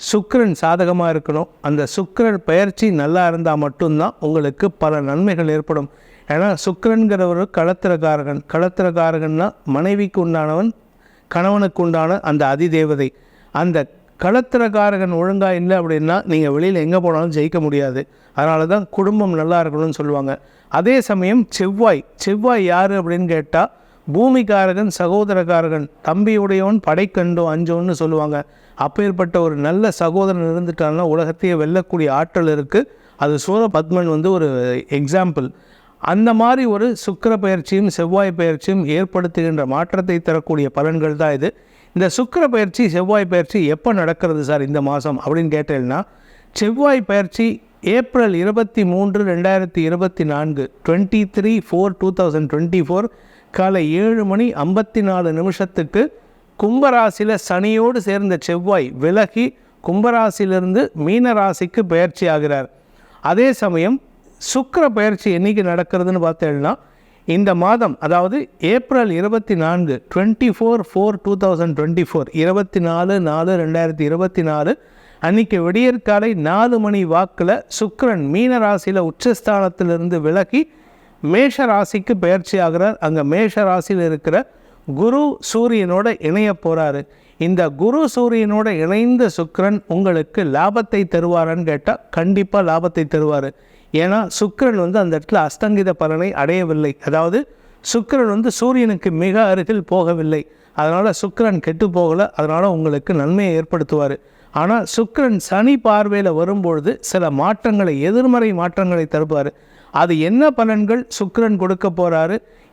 சுக்கரன் சாதகமாக இருக்கணும். அந்த சுக்கரன் பயிற்சி நல்லா இருந்தால் மட்டும்தான் உங்களுக்கு பல நன்மைகள் ஏற்படும். ஏன்னா சுக்கரன்கிற ஒரு களத்திரக்காரகன். களத்திரக்காரகன்னா மனைவிக்கு உண்டானவன் கணவனுக்கு உண்டான அந்த அதிதேவதை. அந்த களத்திரக்காரகன் ஒழுங்காக இல்லை அப்படின்னா நீங்கள் வெளியில் எங்கே போனாலும் ஜெயிக்க முடியாது. அதனால தான் குடும்பம் நல்லா இருக்கணும்னு சொல்லுவாங்க. அதே சமயம் செவ்வாய். செவ்வாய் யார் அப்படின்னு கேட்டால் பூமிக்காரகன் சகோதரக்காரகன் தம்பியுடையவன் படைக்கண்டோ அஞ்சோன்னு சொல்லுவாங்க. அப்பேற்பட்ட ஒரு நல்ல சகோதரன் இருந்துட்டாங்கன்னா உலகத்தையே வெல்லக்கூடிய ஆற்றல் இருக்குது அது சூரபத்மன் வந்து ஒரு எக்ஸாம்பிள் அந்த மாதிரி ஒரு சுக்கிர பயிற்சியும் செவ்வாய் பயிற்சியும் ஏற்படுத்துகின்ற மாற்றத்தை தரக்கூடிய பலன்கள் தான் இது. இந்த சுக்கிர பயிற்சி செவ்வாய் பயிற்சி எப்போ நடக்கிறது சார் இந்த மாதம் அப்படின்னு கேட்டேன்னா செவ்வாய் பயிற்சி ஏப்ரல் இருபத்தி மூன்று ரெண்டாயிரத்தி இருபத்தி நான்கு twenty three four two thousand twenty four காலை ஏழு மணி ஐம்பத்தி நாலு நிமிஷத்துக்கு கும்பராசியில் சனியோடு சேர்ந்த செவ்வாய் விலகி கும்பராசியிலிருந்து மீன ராசிக்கு பயிற்சி ஆகிறார். அதே சமயம் சுக்கர பயிற்சி என்றைக்கு நடக்கிறதுன்னு பார்த்தேன்னா இந்த மாதம் அதாவது ஏப்ரல் இருபத்தி நான்கு twenty four four two thousand twenty four இருபத்தி நாலு நாலு ரெண்டாயிரத்தி இருபத்தி நாலு அன்றைக்கி விடியற்காலை நாலு மணி வாக்கில் சுக்கரன் மீன ராசியில் உச்சஸ்தானத்திலிருந்து விலகி மேஷ ராசிக்கு பயிற்சி ஆகிறார். அங்கே மேஷ ராசியில் இருக்கிற குரு சூரியனோட இணைய போகிறாரு இந்த குரு சூரியனோட இணைந்த சுக்கிரன் உங்களுக்கு லாபத்தை தருவாரான்னு கேட்டால் கண்டிப்பாக லாபத்தை தருவார். ஏன்னா சுக்ரன் வந்து அந்த இடத்துல அஸ்தங்கித பலனை அடையவில்லை. அதாவது சுக்ரன் வந்து சூரியனுக்கு மிக அருகில் போகவில்லை. அதனால் சுக்ரன் கெட்டு போகலை. அதனால் உங்களுக்கு நன்மையை ஏற்படுத்துவார். ஆனால் சுக்ரன் சனி பார்வையில் வரும்பொழுது சில மாற்றங்களை எதிர்மறை மாற்றங்களை தருவார். அது என்ன பலன்கள்? சுக்ரன் கொடுக்க போகிறாரு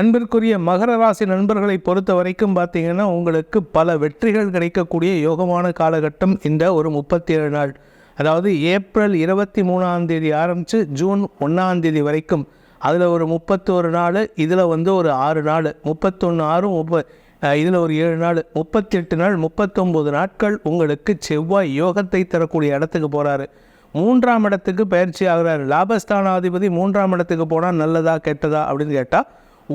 அன்பிற்குரிய மகர ராசி நண்பர்களை பொறுத்த வரைக்கும் பார்த்தீங்கன்னா உங்களுக்கு பல வெற்றிகள் கிடைக்கக்கூடிய யோகமான காலகட்டம் இந்த ஒரு முப்பத்தி ஏழு நாள். அதாவது ஏப்ரல் இருபத்தி மூணாம் தேதி ஆரம்பித்து ஜூன் ஒன்றாம் தேதி வரைக்கும். அதில் ஒரு முப்பத்தோரு நாள் இதில் வந்து ஒரு ஆறு நாள். முப்பத்தொன்று ஆறும் முப்ப இதில் ஒரு ஏழு நாள். முப்பத்தெட்டு நாள் முப்பத்தொம்போது நாட்கள் உங்களுக்கு செவ்வாய் யோகத்தை தரக்கூடிய இடத்துக்கு போகிறாரு மூன்றாம் இடத்துக்கு பயிற்சி ஆகிறார். லாபஸ்தானாதிபதி மூன்றாம் இடத்துக்கு போனால் நல்லதா கெட்டதா அப்படின்னு கேட்டால்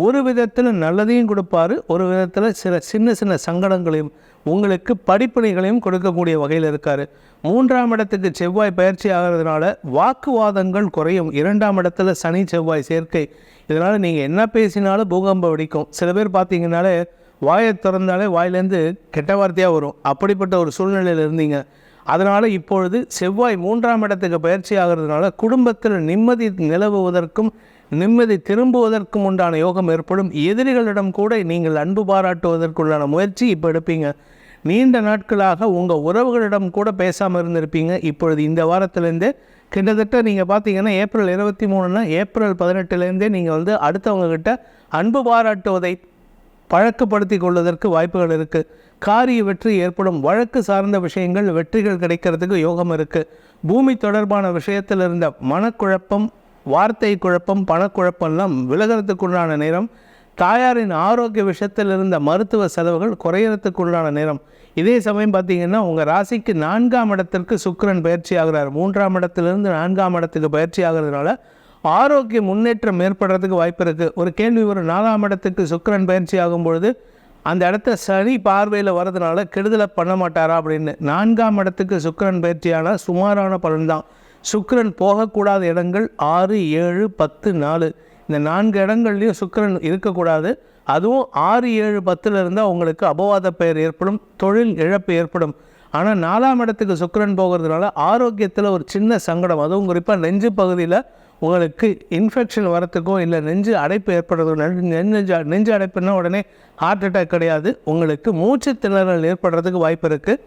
ஒரு விதத்தில் நல்லதையும் கொடுப்பாரு ஒரு விதத்தில் சில சின்ன சின்ன சங்கடங்களையும் உங்களுக்கு படிப்பினைகளையும் கொடுக்கக்கூடிய வகையில் இருக்கார். மூன்றாம் இடத்துக்கு செவ்வாய் பயிற்சி ஆகிறதுனால வாக்குவாதங்கள் குறையும். இரண்டாம் இடத்துல சனி செவ்வாய் சேர்க்கை. இதனால் நீங்கள் என்ன பேசினாலும் பூகம்பம் வெடிக்கும். சில பேர் பார்த்தீங்கன்னாலே வாயை திறந்தாலே வாயிலேருந்து கெட்ட வார்த்தையாக வரும். அப்படிப்பட்ட ஒரு சூழ்நிலையில் இருந்தீங்க. அதனால் இப்பொழுது செவ்வாய் மூன்றாம் இடத்துக்கு பயிற்சி ஆகிறதுனால குடும்பத்தில் நிம்மதி நிலவுவதற்கும் நிம்மதி திரும்புவதற்கும் உண்டான யோகம் ஏற்படும். எதிரிகளிடம் கூட நீங்கள் அன்பு பாராட்டுவதற்குள்ளான முயற்சி இப்போ எடுப்பீங்க. நீண்ட நாட்களாக உங்கள் உறவுகளிடம் கூட பேசாமல் இருந்திருப்பீங்க. இப்பொழுது இந்த வாரத்திலேருந்து கிட்டத்தட்ட நீங்கள் பார்த்தீங்கன்னா ஏப்ரல் இருபத்தி மூணுனா ஏப்ரல் பதினெட்டுலேருந்தே நீங்கள் வந்து அடுத்தவங்ககிட்ட அன்பு பாராட்டுவதை பழக்கப்படுத்தி கொள்வதற்கு வாய்ப்புகள் இருக்குது காரிய வெற்றி ஏற்படும். வழக்கு சார்ந்த விஷயங்கள் வெற்றிகள் கிடைக்கிறதுக்கு யோகம் இருக்குது பூமி தொடர்பான விஷயத்தில் இருந்த மனக்குழப்பம் வார்த்தை குழப்பம் பணக்குழப்பம்லாம் விலகிறதுக்குள்ளான நேரம் தாயாரின் ஆரோக்கிய விஷயத்தில் இருந்த மருத்துவ செலவுகள் குறையறதுக்குள்ளான நேரம். இதே சமயம் பார்த்தீங்கன்னா உங்கள் ராசிக்கு நான்காம் இடத்திற்கு சுக்கிரன் பயிற்சி ஆகிறார். மூன்றாம் இடத்திலிருந்து நான்காம் இடத்துக்கு பயிற்சி ஆகிறதுனால ஆரோக்கிய முன்னேற்றம் ஏற்படுறதுக்கு வாய்ப்பு இருக்குது ஒரு கேள்வி ஒரு நாலாம் இடத்துக்கு சுக்கரன் பயிற்சி ஆகும்பொழுது அந்த இடத்த சனி பார்வையில் வரதுனால கெடுதலை பண்ண மாட்டாரா அப்படின்னு. நான்காம் இடத்துக்கு சுக்கரன் பயிற்சியான சுமாரான பலன்தான். சுக்கரன் போகக்கூடாத இடங்கள் ஆறு ஏழு பத்து நாலு. இந்த நான்கு இடங்கள்லையும் சுக்கரன் இருக்கக்கூடாது. அதுவும் ஆறு ஏழு பத்தில் இருந்தால் உங்களுக்கு அபவாத பெயர் ஏற்படும் தொழில் இழப்பு ஏற்படும். ஆனால் நாலாம் இடத்துக்கு சுக்கிரன் போகிறதுனால ஆரோக்கியத்தில் ஒரு சின்ன சங்கடம். அதுவும் குறிப்பாக நெஞ்சு பகுதியில் உங்களுக்கு இன்ஃபெக்ஷன் வரத்துக்கோ இல்லை நெஞ்சு அடைப்பு ஏற்படுறதோ நெஞ்சு நெஞ்சு நெஞ்சு அடைப்புனா உடனே ஹார்ட் அட்டாக் கிடையாது. உங்களுக்கு மூச்சு திணறல் ஏற்படுறதுக்கு வாய்ப்பு இருக்குது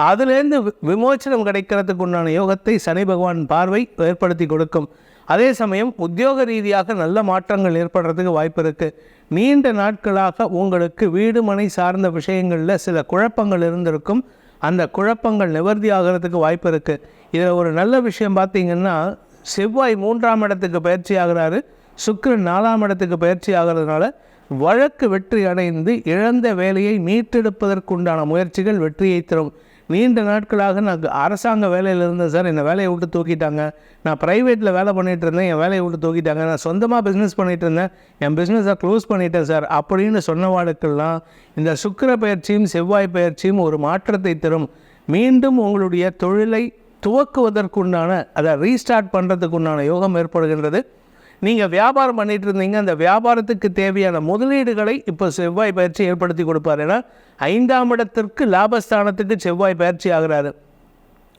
அதுலேருந்து வி- விமோச்சனம் கிடைக்கிறதுக்கு உண்டான யோகத்தை சனி பகவான் பார்வை ஏற்படுத்தி கொடுக்கும். அதே சமயம் உத்தியோக ரீதியாக நல்ல மாற்றங்கள் ஏற்படுறதுக்கு வாய்ப்பு இருக்குது நீண்ட நாட்களாக உங்களுக்கு வீடு மனை சார்ந்த விஷயங்களில் சில குழப்பங்கள் இருந்திருக்கும். அந்த குழப்பங்கள் நிவர்த்தி ஆகிறதுக்கு வாய்ப்பு இருக்குது இதில் ஒரு நல்ல விஷயம் பார்த்திங்கன்னா செவ்வாய் மூன்றாம் இடத்துக்கு பயிற்சி ஆகிறாரு. சுக்கிரன் நாலாம் இடத்துக்கு பயிற்சி ஆகிறதுனால வழக்கு வெற்றி அடைந்து இழந்த வேலையை மீட்டெடுப்பதற்குண்டான முயற்சிகள் வெற்றியை தரும். நீண்ட நாட்களாக நான் அரசாங்க வேலையில் இருந்தேன் சார். என்னை வேலையை விட்டு தூக்கிட்டாங்க. நான் ப்ரைவேட்டில் வேலை பண்ணிகிட்டு இருந்தேன். என் வேலையை விட்டு தூக்கிட்டாங்க. நான் சொந்தமாக பிஸ்னஸ் பண்ணிகிட்டு இருந்தேன். என் பிஸ்னஸை க்ளோஸ் பண்ணிட்டேன் சார். அப்படின்னு சொன்னவாளுக்கெல்லாம் இந்த சுக்கிர பயிற்சியும் செவ்வாய் பயிற்சியும் ஒரு மாற்றத்தை தரும். மீண்டும் உங்களுடைய தொழிலை துவக்குவதற்குண்டான அதை ரீஸ்டார்ட் பண்ணுறதுக்குண்டான யோகம் ஏற்படுகின்றது. நீங்கள் வியாபாரம் பண்ணிகிட்டு இருந்தீங்க அந்த வியாபாரத்துக்கு தேவையான முதலீடுகளை இப்போ செவ்வாய் பயிற்சி ஏற்படுத்தி கொடுப்பார். ஏன்னா ஐந்தாம் இடத்திற்கு லாபஸ்தானத்துக்கு செவ்வாய் பயிற்சி ஆகிறாரு.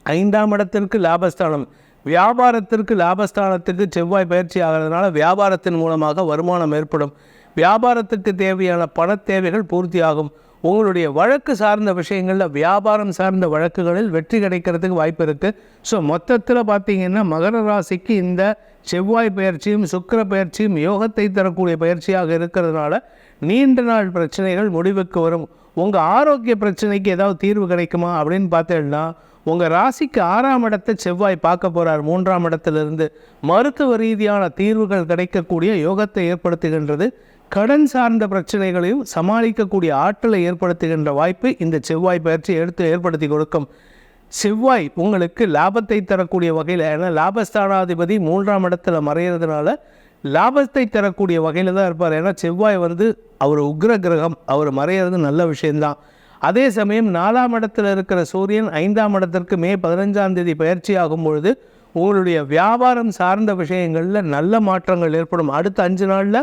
ஐந்தாம் இடத்திற்கு லாபஸ்தானம் வியாபாரத்திற்கு லாபஸ்தானத்துக்கு செவ்வாய் பயிற்சி ஆகிறதுனால வியாபாரத்தின் மூலமாக வருமானம் ஏற்படும். வியாபாரத்துக்கு தேவையான பண தேவைகள் பூர்த்தியாகும். உங்களுடைய வழக்கு சார்ந்த விஷயங்களில் வியாபாரம் சார்ந்த வழக்குகளில் வெற்றி கிடைக்கிறதுக்கு வாய்ப்பு இருக்குது ஸோ மொத்தத்தில் பார்த்தீங்கன்னா மகர ராசிக்கு இந்த செவ்வாய் பயிற்சியும் சுக்கிர பயிற்சியும் யோகத்தை தரக்கூடிய பயிற்சியாக இருக்கிறதுனால நீண்ட நாள் பிரச்சனைகள் முடிவுக்கு வரும். உங்கள் ஆரோக்கிய பிரச்சனைக்கு ஏதாவது தீர்வு கிடைக்குமா அப்படின்னு பார்த்தேன்னா உங்கள் ராசிக்கு ஆறாம் இடத்தை செவ்வாய் பார்க்க போகிறார் மூன்றாம் இடத்திலிருந்து மருத்துவ ரீதியான தீர்வுகள் கிடைக்கக்கூடிய யோகத்தை ஏற்படுத்துகின்றது. கடன் சார்ந்த பிரச்சனைகளையும் சமாளிக்கக்கூடிய ஆற்றலை ஏற்படுத்துகின்ற வாய்ப்பு இந்த செவ்வாய் பயிற்சி எடுத்து ஏற்படுத்தி கொடுக்கும். செவ்வாய் உங்களுக்கு லாபத்தை தரக்கூடிய வகையில் ஏன்னா லாபஸ்தானாதிபதி மூன்றாம் இடத்துல மறையிறதுனால லாபத்தை தரக்கூடிய வகையில் தான் இருப்பார். ஏன்னா செவ்வாய் வந்து அவர் உக்ர கிரகம் அவர் மறையிறது நல்ல விஷயந்தான் அதே சமயம் நாலாம் இடத்துல இருக்கிற சூரியன் ஐந்தாம் இடத்திற்கு மே பதினஞ்சாம் தேதி பயிற்சி ஆகும் பொழுது உங்களுடைய வியாபாரம் சார்ந்த விஷயங்களில் நல்ல மாற்றங்கள் ஏற்படும். அடுத்த அஞ்சு நாளில்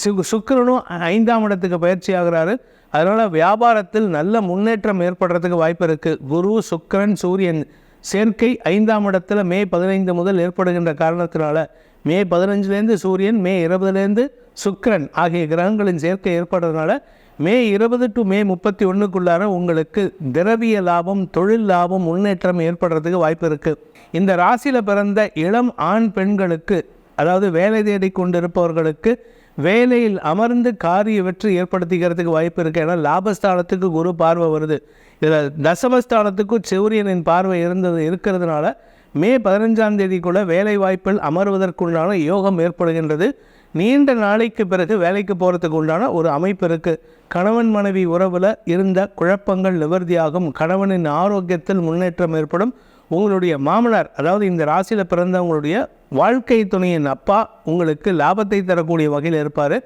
சு சுக்கரனும் ஐந்தாம் இடத்துக்கு பயிற்சி ஆகிறாரு. அதனால் வியாபாரத்தில் நல்ல முன்னேற்றம் ஏற்படுறதுக்கு வாய்ப்பு இருக்குது குரு சுக்கரன் சூரியன் சேர்க்கை ஐந்தாம் இடத்துல மே பதினைந்து முதல் ஏற்படுகின்ற காரணத்தினால மே பதினஞ்சுலேருந்து சூரியன் மே இருபதுலேருந்து சுக்கரன் ஆகிய கிரகங்களின் சேர்க்கை ஏற்படுறதுனால மே இருபது டு மே முப்பத்தி ஒன்றுக்குள்ளார உங்களுக்கு திரவிய லாபம் தொழில் லாபம் முன்னேற்றம் ஏற்படுறதுக்கு வாய்ப்பு இருக்குது இந்த ராசியில் பிறந்த இளம் ஆண் பெண்களுக்கு அதாவது வேலை தேடி கொண்டிருப்பவர்களுக்கு வேலையில் அமர்ந்து காரிய வெற்றி ஏற்படுத்திக்கிறதுக்கு வாய்ப்பு இருக்குது ஏன்னா லாபஸ்தானத்துக்கு குரு பார்வை வருது. இதில் தசமஸ்தானத்துக்கும் செவ்ரியனின் பார்வை இருந்தது இருக்கிறதுனால மே பதினஞ்சாம் தேதிக்குள்ள வேலை வாய்ப்பில் அமர்வதற்குண்டான யோகம் ஏற்படுகின்றது. நீண்ட நாளைக்கு பிறகு வேலைக்கு போகிறதுக்கு உண்டான ஒரு அமைப்பு இருக்குது கணவன் மனைவி உறவில் இருந்த குழப்பங்கள் நிவர்த்தியாகும். கணவனின் ஆரோக்கியத்தில் முன்னேற்றம் ஏற்படும். உங்களுடைய மாமனார் அதாவது இந்த ராசியில் பிறந்தவங்களுடைய வாழ்க்கை துணையின் அப்பா உங்களுக்கு லாபத்தை தரக்கூடிய வகையில் இருப்பார்.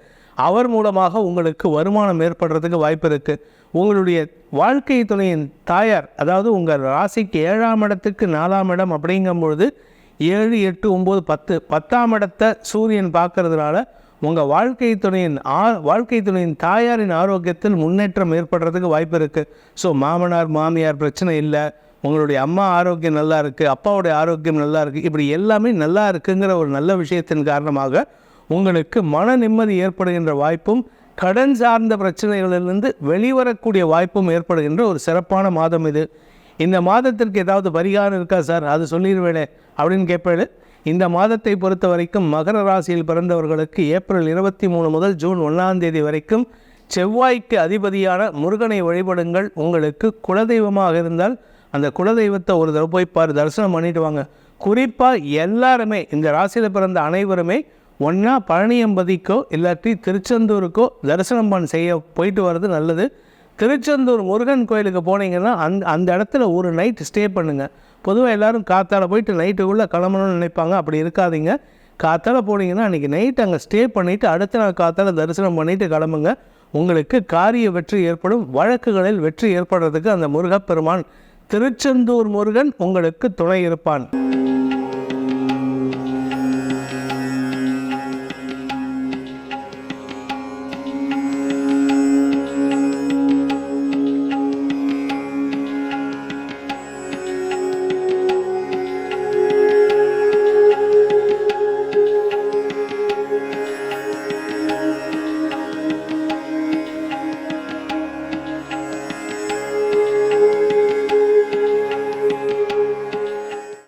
அவர் மூலமாக உங்களுக்கு வருமானம் ஏற்படுறதுக்கு வாய்ப்பு இருக்குது உங்களுடைய வாழ்க்கை துணையின் தாயார் அதாவது உங்கள் ராசிக்கு ஏழாம் இடத்துக்கு நாலாம் இடம் அப்படிங்கும் பொழுது ஏழு எட்டு ஒம்பது பத்து பத்தாம் இடத்தை சூரியன் பார்க்கறதுனால உங்கள் வாழ்க்கை துணையின் ஆ வாழ்க்கை துணையின் தாயாரின் ஆரோக்கியத்தில் முன்னேற்றம் ஏற்படுறதுக்கு வாய்ப்பு இருக்குது ஸோ மாமனார் மாமியார் பிரச்சனை இல்லை. உங்களுடைய அம்மா ஆரோக்கியம் நல்லா இருக்குது அப்பாவுடைய ஆரோக்கியம் நல்லா இருக்குது இப்படி எல்லாமே நல்லா இருக்குங்கிற ஒரு நல்ல விஷயத்தின் காரணமாக உங்களுக்கு மன நிம்மதி ஏற்படுகின்ற வாய்ப்பும் கடன் சார்ந்த பிரச்சனைகளிலிருந்து வெளிவரக்கூடிய வாய்ப்பும் ஏற்படுகின்ற ஒரு சிறப்பான மாதம் இது. இந்த மாதத்திற்கு ஏதாவது பரிகாரம் இருக்கா சார்? அது சொல்லிடுவேனே அப்படின்னு கேட்பேன் இந்த மாதத்தை பொறுத்த வரைக்கும் மகர ராசியில் பிறந்தவர்களுக்கு ஏப்ரல் இருபத்தி மூணு முதல் ஜூன் ஒன்றாம் தேதி வரைக்கும் செவ்வாய்க்கு அதிபதியான முருகனை வழிபடுங்கள். உங்களுக்கு குலதெய்வமாக இருந்தால் அந்த குலதெய்வத்தை ஒரு தடவை போய் பாரு தரிசனம் பண்ணிட்டு வாங்க. குறிப்பாக எல்லாருமே இந்த ராசியில் பிறந்த அனைவருமே ஒன்றா பழனியம்பதிக்கோ இல்லாட்டி திருச்செந்தூருக்கோ தரிசனம் பண்ண செய்ய போயிட்டு வர்றது நல்லது. திருச்செந்தூர் முருகன் கோயிலுக்கு போனீங்கன்னா அந் அந்த இடத்துல ஒரு நைட் ஸ்டே பண்ணுங்கள் பொதுவாக எல்லாரும் காத்தால போயிட்டு நைட்டுக்குள்ளே கிளம்பணும்னு நினைப்பாங்க. அப்படி இருக்காதீங்க. காத்தால போனீங்கன்னா அன்றைக்கி நைட் அங்கே ஸ்டே பண்ணிவிட்டு அடுத்த நாள் காத்தால தரிசனம் பண்ணிவிட்டு கிளம்புங்க. உங்களுக்கு காரிய வெற்றி ஏற்படும். வழக்குகளில் வெற்றி ஏற்படுறதுக்கு அந்த முருகப்பெருமான் திருச்செந்தூர் முருகன் உங்களுக்கு துணை இருப்பான்.